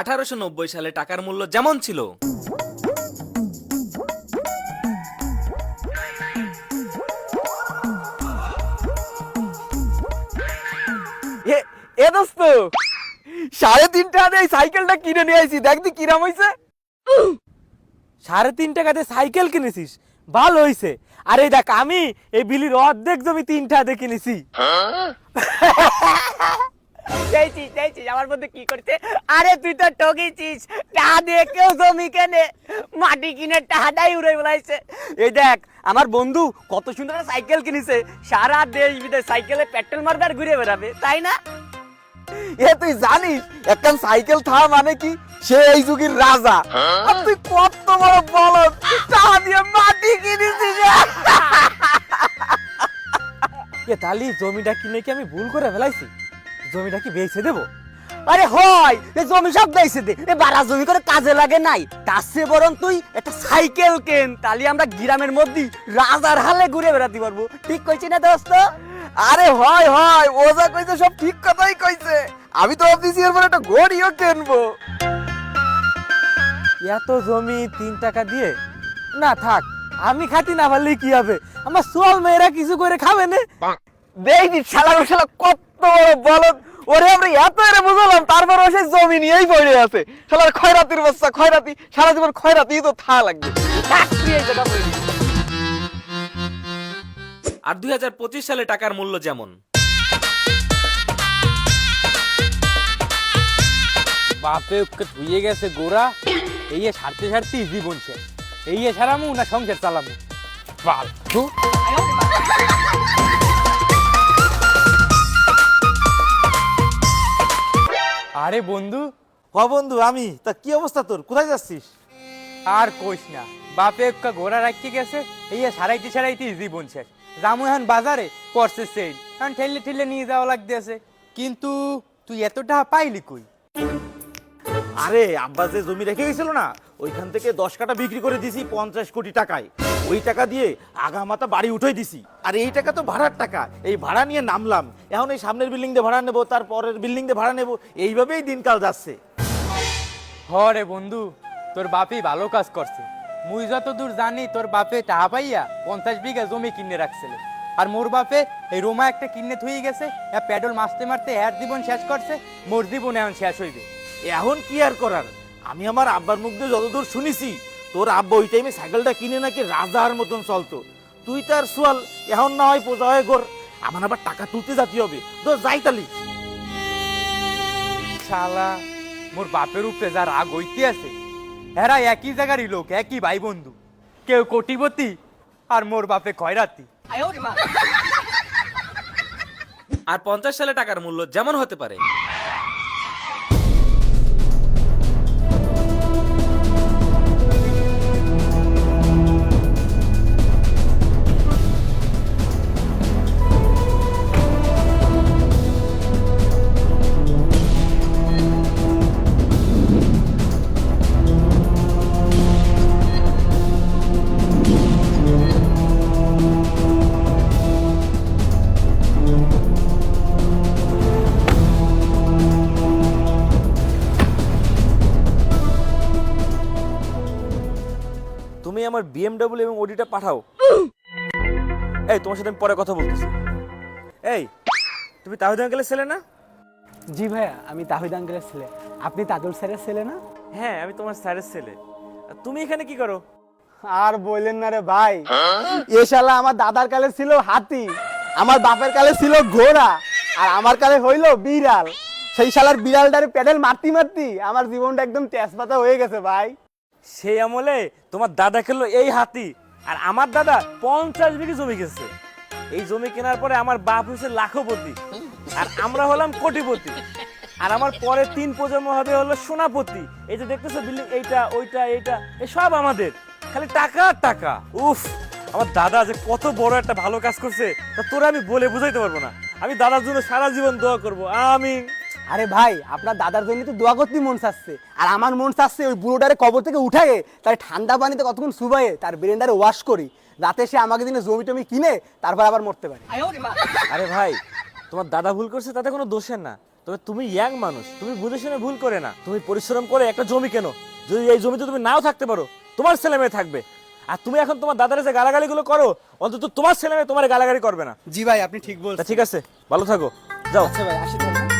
আঠারোশো নব্বই সালে টাকার মূল্য যেমন ছিল। এ দোস্ত সাড়ে তিন টাকা দিয়ে এই সাইকেলটা কিনে নিয়ে আইছি দেখ দি কিরাম হইছে। সাড়ে তিন টাকা দিয়ে সাইকেল কিনেছিস ভালো হইছে। আরে দেখ আমি এই বিলির অর্ধেক জমি তিনটা দিয়ে কিনেছি। চাইছিস চাইছিস আমার মধ্যে কি করছে? আরে তুই তো ঠকেছিস। টাকা দিয়ে কেউ জমি কেনে? মাটি কিনে টাকাটাই উড়ে বেলাইছে এই দেখ আমার বন্ধু কত সুন্দর একটা সাইকেল কিনেছে। সারা দেশ বিদেশ সাইকেলে পেট্রোল মারবে আর ঘুরে বেড়াবে তাই না? এ তুই জানিস একটা সাইকেল থা মানে কি? সে এই যুগের রাজা। আর তুই কত বড় বলদ টাকা দিয়ে মাটি কিনেছিস। এ তালি জমিটা কিনে কি আমি ভুল করে ফেলাইছি? জমিটা কি বেচে দেবো? আরে হয় এ জমি সব বেঁচে দে। এ বারা জমি করে কাজে লাগে নাই। তার চেয়ে বরং তুই একটা সাইকেল কেন তাহলে আমরা গ্রামের মধ্যে রাজার হালে ঘুরে বেড়াতে পারব। ঠিক কইছি না দোস্ত? আরে হয় হয় ও যা কইছে সব ঠিক কথাই কইছে। আমি তো ভাবতেছি এরপর একটা ঘড়িও কিনবো। এত জমি তিন টাকা দিয়ে? না থাক আমি খাতি না পারলে কি হবে? আমার সোয়াল মেয়েরা কিছু করে খাবে না। দেখি শালা শালা কত বড় বলদ ওরে আমরা এত এরে বুঝলাম তারপর ও জমি নিয়েই পড়ে আছে। শালার খয়রাতির বাচ্চা খয়রাতি সারা জীবন খয়রাতি তো থা লাগবে। আর দুই হাজার পঁচিশ সালে টাকার মূল্য যেমন। বাপে ওকে ধুয়ে গেছে গোড়া। এই এ সারতে সারতে জীবন শেষ। এই এ সারামু না সংসার চালামু? ফালতু আরে বন্ধু। হ বন্ধু আমি। তা কি অবস্থা তোর? কোথায় যাচ্ছিস? আর কইস না বাপে একটা ঘোড়া রাখতে গেছে এই সারাইতে সারাইতে জীবন শেষ। জামু এখন বাজারে পড়ছে সেল কারণ ঠেললে ঠেললে নিয়ে যাওয়া লাগতেছে। কিন্তু তুই এতটা পাইলি কই? আরে আব্বা যে জমি রেখে গেছিল না ওইখান থেকে দশ কাটা বিক্রি করে দিছি পঞ্চাশ কোটি টাকায়। ওই টাকা দিয়ে আগা আগামাতা বাড়ি উঠে দিছি। আর এই টাকা তো ভাড়ার টাকা। এই ভাড়া নিয়ে নামলাম। এখন এই সামনের বিল্ডিং দিয়ে ভাড়া নেব তার পরের বিল্ডিং দিয়ে ভাড়া নেব এইভাবেই দিনকাল যাচ্ছে। হরে বন্ধু তোর বাপই ভালো কাজ করছে। মুই যতদূর জানি তোর বাপে টাকা পাইয়া পঞ্চাশ বিঘা জমি কিনে রাখছিল। আর মোর বাপে এই রোমা একটা কিনে থুই গেছে এ পেডল মারতে মারতে এর জীবন শেষ করছে মোর জীবন এখন শেষ হইবে। এখন কি আর করার? আমি আমার আব্বার মুখ দিয়ে যতদূর শুনেছি তোর আব্বা ওই টাইমে সাইকেলটা কিনে নাকি রাজার মতন চলতো। তুই তার সোয়াল এখন না হয় পোজা হয় গোর আমার আবার টাকা তুলতে যাতে হবে। তো যাই তালি। শালা মোর বাপের উপরে যা রাগ হইতে আছে এরা একই জায়গারই লোক একই ভাই বন্ধু কেউ কোটিপতি আর মোর বাপে খয়রাতি। আর পঞ্চাশ সালে টাকার মূল্য যেমন হতে পারে আমার বিএমডব্লিউ এবং ওডিটা পাঠাও। এই তোমার সাথে আমি পরে কথা বলতেছি। এই তুমি তাহিদ আঙ্কেলের ছেলে না? জি ভাইয়া আমি তাহিদ আঙ্কেলের ছেলে। আপনি তাজুল স্যারের ছেলে না? হ্যাঁ আমি তোমার স্যারের ছেলে। আর তুমি এখানে কি করো? আর বললেন না রে ভাই। এ শালা আমার দাদার কালে ছিল হাতি আমার বাপের কালে ছিল ঘোড়া আর আমার কালে হইল বিড়াল। সেই শালার বিড়ালটারে প্যাডেল মারতি মারতি আমার জীবনটা একদম তেজপাতা হয়ে গেছে ভাই। সেই আমলে তোমার দাদা খেললো এই হাতি। আর আমার দাদা পঞ্চাশ বিঘে জমি কিনছে। এই জমি কেনার পরে আমার বাপ হয়েছে লাখপতি। আর আমরা হলাম কোটিপতি। আর আমার পরে তিন প্রজন্ম হবে হলো সোনাপতি। এই যে দেখতেছো বিল্ডিং, এইটা, ওইটা, এইটা এই সব আমাদের। খালি টাকা আর টাকা। উফ, আমার দাদা যে কত বড় একটা ভালো কাজ করছে, তা তোরা আমি বলে বুঝাইতে পারব না। আমি দাদার জন্য সারা জীবন দোয়া করব। আমি আরে ভাই আপনার দাদার জন্য তো দোয়া করতে মন চাচ্ছে। আর আমার মন চাচ্ছে ওই বুড়োটারে কবর থেকে উঠায়ে তার ঠান্ডা পানিতে কতক্ষণ শুবায়ে তার ব্রেন্ডারে ওয়াশ করি। যাতে সে আমাকে দিনে জমি টমি কিনে তারপর আবার মরতে পারে। আরে ভাই তোমার দাদা ভুল করছে তাতে কোনো দোষের না। তবে তুমি ইয়াং মানুষ তুমি বুঝে শুনে ভুল করে না। তুমি পরিশ্রম করে একটা জমি কেনো। যদি এই জমিতে তুমি নাও থাকতে পারো তোমার ছেলে মেয়ে থাকবে। আর তুমি এখন তোমার দাদার যে গালাগালিগুলো করো অন্তত তোমার ছেলে মেয়ে তোমার গালাগালি করবে না। জি ভাই আপনি ঠিক বলছেন। ঠিক আছে ভালো থাকো। যাও। আচ্ছা ভাই আসি তাহলে।